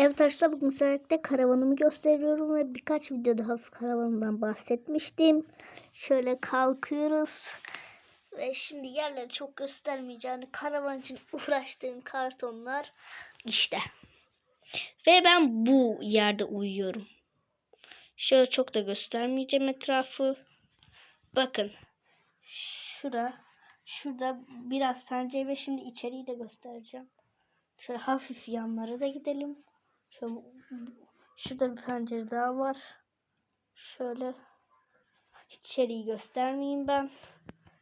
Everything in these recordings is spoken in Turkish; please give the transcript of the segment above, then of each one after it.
Evet arkadaşlar bugün sizlerle karavanımı gösteriyorum ve birkaç videoda hafif karavanımdan bahsetmiştim. Şöyle kalkıyoruz. Ve şimdi yerleri çok göstermeyeceğim. Karavan için uğraştığım kartonlar işte. Ve ben bu yerde uyuyorum. Şöyle çok da göstermeyeceğim etrafı. Bakın. Şurada. Şurada biraz pencere ve şimdi içeriği de göstereceğim. Şöyle hafif yanlara da gidelim. Şöyle, şurada bir pencere daha var. Şöyle içeriği göstermeyeyim ben.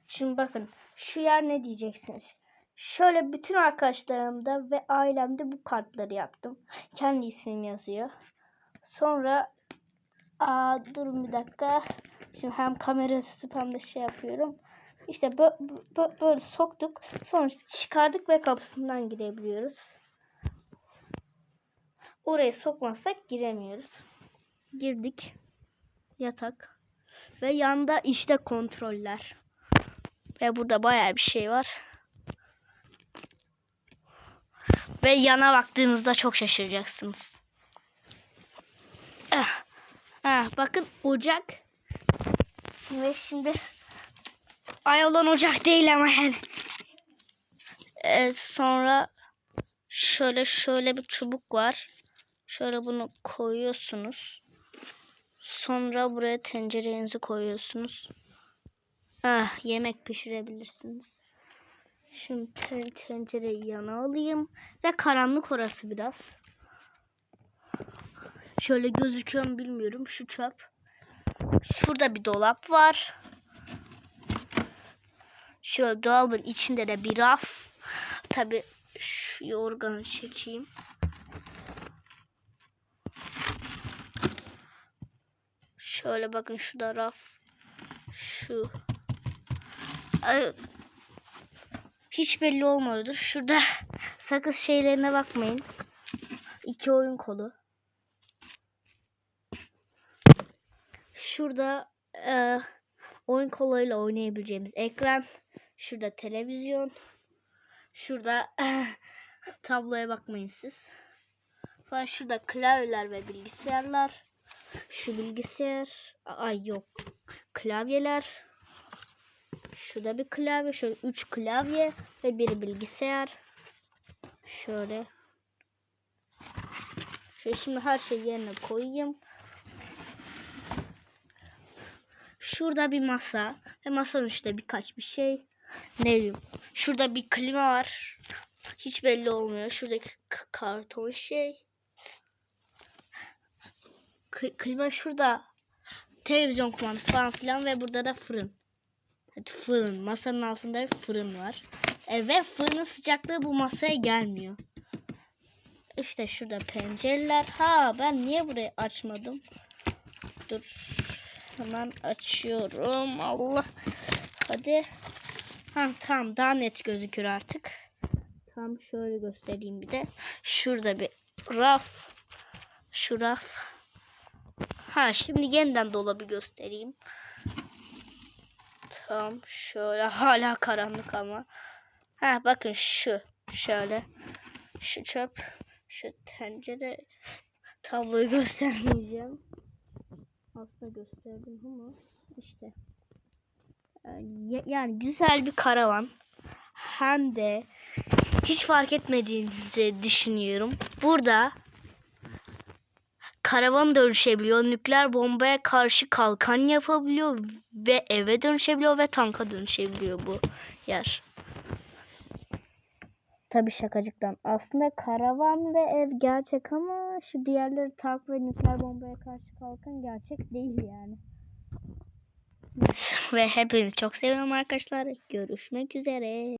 Şimdi bakın şu yer ne diyeceksiniz? Şöyle bütün arkadaşlarımda ve ailemde bu kartları yaptım. Kendi ismim yazıyor. Sonra aa, durun bir dakika. Şimdi hem kamera tutup hem de şey yapıyorum. İşte bö- bö- böyle soktuk. Sonra çıkardık ve kapısından girebiliyoruz. Oraya sokmazsak giremiyoruz. Girdik. Yatak. Ve yanda işte kontroller. Ve burada bayağı bir şey var. Ve yana baktığınızda çok şaşıracaksınız. Ah, ah, bakın ocak. Ve şimdi ay olan ocak değil ama yani. Evet, sonra şöyle şöyle bir çubuk var. Şöyle bunu koyuyorsunuz. Sonra buraya tencerenizi koyuyorsunuz. Ah, yemek pişirebilirsiniz. Şimdi ten- tencereyi yana alayım. Ve karanlık orası biraz. Şöyle gözüküyor mu bilmiyorum. Şu çöp. Şurada bir dolap var. Şöyle dolabın içinde de bir raf. Tabi şu yorganı çekeyim. Şöyle bakın şu da raf. Şu. Ay, hiç belli olmuyordur. Şurada sakız şeylerine bakmayın. İki oyun kolu. Şurada e, oyun koluyla oynayabileceğimiz ekran. Şurada televizyon. Şurada tabloya bakmayın siz. Sonra şurada klavyeler ve bilgisayarlar. Şu bilgisayar. Ay yok. Klavyeler. Şurada bir klavye. Şöyle üç klavye ve bir bilgisayar. Şöyle. Şöyle şimdi her şeyi yerine koyayım. Şurada bir masa ve masanın üstte birkaç bir şey. Ne bileyim. Şurada bir klima var. Hiç belli olmuyor. Şuradaki karton şey. Klima şurada. Televizyon kumandası falan filan ve burada da fırın. Evet, fırın. Masanın altında bir fırın var. E, ve fırının sıcaklığı bu masaya gelmiyor. İşte şurada pencereler. Ha ben niye burayı açmadım? Dur. Hemen açıyorum. Allah. Hadi. Ha tamam daha net gözükür artık. Tam şöyle göstereyim bir de. Şurada bir raf. Şu raf. Ha şimdi yeniden dolabı göstereyim. Tamam şöyle hala karanlık ama. Ha bakın şu şöyle. Şu çöp. Şu tencere. Tabloyu göstermeyeceğim. Aslında gösterdim ama işte. Yani- Yani güzel bir karavan. Hem de hiç fark etmediğinizi düşünüyorum. Burada karavan dönüşebiliyor. Nükleer bombaya karşı kalkan yapabiliyor ve eve dönüşebiliyor ve tanka dönüşebiliyor bu yer. Tabi şakacıktan. Aslında karavan ve ev gerçek ama şu diğerleri tank ve nükleer bombaya karşı kalkan gerçek değil yani. Ve hepinizi çok seviyorum arkadaşlar. Görüşmek üzere.